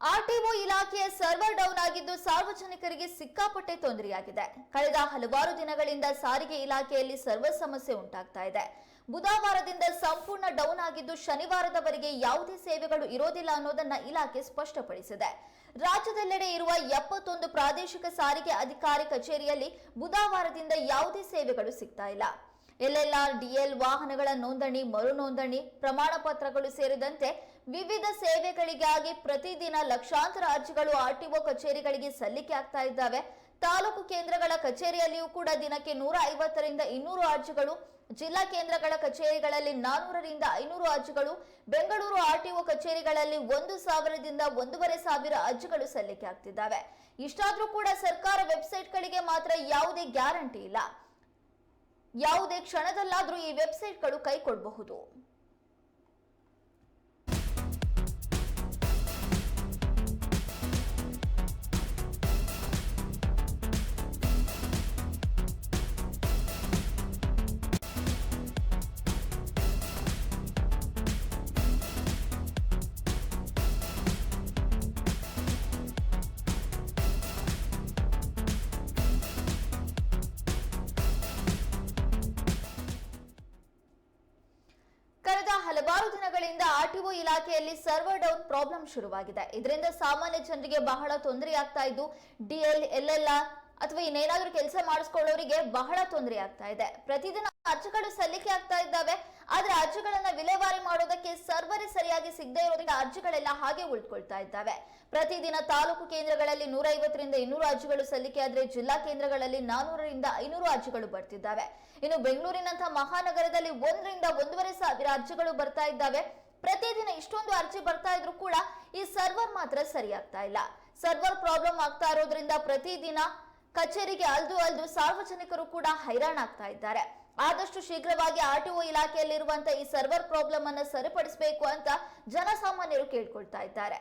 RTO ಇಲಾಖೆಯ server down ಆಗಿದ್ದು ಸಾರ್ವಜನಿಕರಿಗೆ ಸಿಕ್ಕಾಪಟ್ಟೆ ತೊಂದರೆಯಾಗಿದೆ. ಕಳೆದ ಹಲವಾರು ದಿನಗಳಿಂದ ಸಾರಿಗೆ ಇಲಾಖೆಯಲ್ಲಿ ಸರ್ವರ್ ಸಮಸ್ಯೆ ಉಂಟಾಗ್ತಾ ಇದೆ. ಬುಧವಾರದಿಂದ ಸಂಪೂರ್ಣ ಡೌನ್ ಆಗಿದ್ದು ಶನಿವಾರದವರೆಗೆ ಯಾವುದೇ ಸೇವೆಗಳು ಇರೋದಿಲ್ಲ ಅನ್ನೋದನ್ನ ಇಲಾಖೆ ಸ್ಪಷ್ಟಪಡಿಸಿದೆ. ರಾಜ್ಯದೆಲ್ಲೆಡೆ ಇರುವ ಎಪ್ಪತ್ತೊಂದು ಪ್ರಾದೇಶಿಕ ಸಾರಿಗೆ ಅಧಿಕಾರಿ ಕಚೇರಿಯಲ್ಲಿ ಬುಧವಾರದಿಂದ ಯಾವುದೇ ಸೇವೆಗಳು ಸಿಗ್ತಾ ಇಲ್ಲ. ಎಲ್ಎಲ್ಆರ್, ಡಿಎಲ್ ವಾಹನಗಳ ನೋಂದಣಿ, ಮರು ನೋಂದಣಿ, ಪ್ರಮಾಣ ಪತ್ರಗಳು ಸೇರಿದಂತೆ ವಿವಿಧ ಸೇವೆಗಳಿಗಾಗಿ ಪ್ರತಿದಿನ ಲಕ್ಷಾಂತರ ಅರ್ಜಿಗಳು ಆರ್ಟಿಒ ಕಚೇರಿಗಳಿಗೆ ಸಲ್ಲಿಕೆ ಆಗ್ತಾ ಇದ್ದಾವೆ. ತಾಲೂಕು ಕೇಂದ್ರಗಳ ಕಚೇರಿಯಲ್ಲಿಯೂ ಕೂಡ ದಿನಕ್ಕೆ ನೂರ ಐವತ್ತರಿಂದ ಇನ್ನೂರು ಅರ್ಜಿಗಳು, ಜಿಲ್ಲಾ ಕೇಂದ್ರಗಳ ಕಚೇರಿಗಳಲ್ಲಿ ನಾನೂರರಿಂದ ಐನೂರು ಅರ್ಜಿಗಳು, ಬೆಂಗಳೂರು ಆರ್ಟಿಒ ಕಚೇರಿಗಳಲ್ಲಿ ಒಂದು ಸಾವಿರದಿಂದ ಒಂದೂವರೆ ಸಾವಿರ ಅರ್ಜಿಗಳು ಸಲ್ಲಿಕೆ ಆಗ್ತಿದ್ದಾವೆ. ಇಷ್ಟಾದ್ರೂ ಕೂಡ ಸರ್ಕಾರ ವೆಬ್ಸೈಟ್ಗಳಿಗೆ ಮಾತ್ರ ಯಾವುದೇ ಗ್ಯಾರಂಟಿ ಇಲ್ಲ. ಯಾವುದೇ ಕ್ಷಣದಲ್ಲಾದರೂ ಈ ವೆಬ್ಸೈಟ್ಗಳು ಕೈ ಹಲವಾರು ದಿನಗಳಿಂದ ಆರ್ಟಿಒ ಇಲಾಖೆಯಲ್ಲಿ ಸರ್ವರ್ ಡೌನ್ ಪ್ರಾಬ್ಲಮ್ ಶುರುವಾಗಿದೆ. ಇದರಿಂದ ಸಾಮಾನ್ಯ ಜನರಿಗೆ ಬಹಳ ತೊಂದರೆಯಾಗ್ತಾ ಇದ್ದು ಡಿಎಲ್ ಎಲ್ಎಲ್ಆರ್ ಅಥವಾ ಇನ್ನೇನಾದ್ರೂ ಕೆಲಸ ಮಾಡಿಸ್ಕೊಳ್ಳೋರಿಗೆ ಬಹಳ ತೊಂದರೆ ಆಗ್ತಾ ಇದೆ. ಪ್ರತಿದಿನ ಅರ್ಜಿಗಳು ಸಲ್ಲಿಕೆ ಆಗ್ತಾ ಇದ್ದಾವೆ. ಆದ್ರೆ ಅರ್ಜಿಗಳನ್ನ ವಿಲೇವಾರಿ ಮಾಡೋದಕ್ಕೆ ಸರ್ವರೇ ಸರಿಯಾಗಿ ಸಿಗದೆ ಇರೋದ್ರಿಂದ ಅರ್ಜಿಗಳೆಲ್ಲ ಹಾಗೆ ಉಳ್ಕೊಳ್ತಾ ಇದ್ದಾವೆ. ಪ್ರತಿದಿನ ತಾಲೂಕು ಕೇಂದ್ರಗಳಲ್ಲಿ ನೂರ ಐವತ್ತರಿಂದ ಇನ್ನೂರು ಅರ್ಜಿಗಳು ಸಲ್ಲಿಕೆ ಆದ್ರೆ ಜಿಲ್ಲಾ ಕೇಂದ್ರಗಳಲ್ಲಿ ನಾನೂರರಿಂದ ಐನೂರು ಅರ್ಜಿಗಳು ಬರ್ತಿದ್ದಾವೆ. ಇನ್ನು ಬೆಂಗಳೂರಿನಂತಹ ಮಹಾನಗರದಲ್ಲಿ ಒಂದರಿಂದ ಒಂದೂವರೆ ಸಾವಿರ ಅರ್ಜಿಗಳು ಬರ್ತಾ ಇದ್ದಾವೆ. ಪ್ರತಿದಿನ ಇಷ್ಟೊಂದು ಅರ್ಜಿ ಬರ್ತಾ ಇದ್ರು ಕೂಡ ಈ ಸರ್ವರ್ ಮಾತ್ರ ಸರಿಯಾಗ್ತಾ ಇಲ್ಲ. ಸರ್ವರ್ ಪ್ರಾಬ್ಲಮ್ ಆಗ್ತಾ ಇರೋದ್ರಿಂದ ಪ್ರತಿದಿನ ಕಚೇರಿಗೆ ಅಲ್ದು ಅಲ್ದು ಸಾರ್ವಜನಿಕರು ಕೂಡ ಹೈರಾಣಾಗ್ತಾ ಇದ್ದಾರೆ. ಆದಷ್ಟು ಶೀಘ್ರವಾಗಿ ಆರ್ಟಿಒ ಇಲಾಖೆಯಲ್ಲಿರುವಂತಹ ಈ ಸರ್ವರ್ ಪ್ರಾಬ್ಲಮ್ ಅನ್ನ ಸರಿಪಡಿಸಬೇಕು ಅಂತ ಜನಸಾಮಾನ್ಯರು ಕೇಳ್ಕೊಳ್ತಾ ಇದ್ದಾರೆ.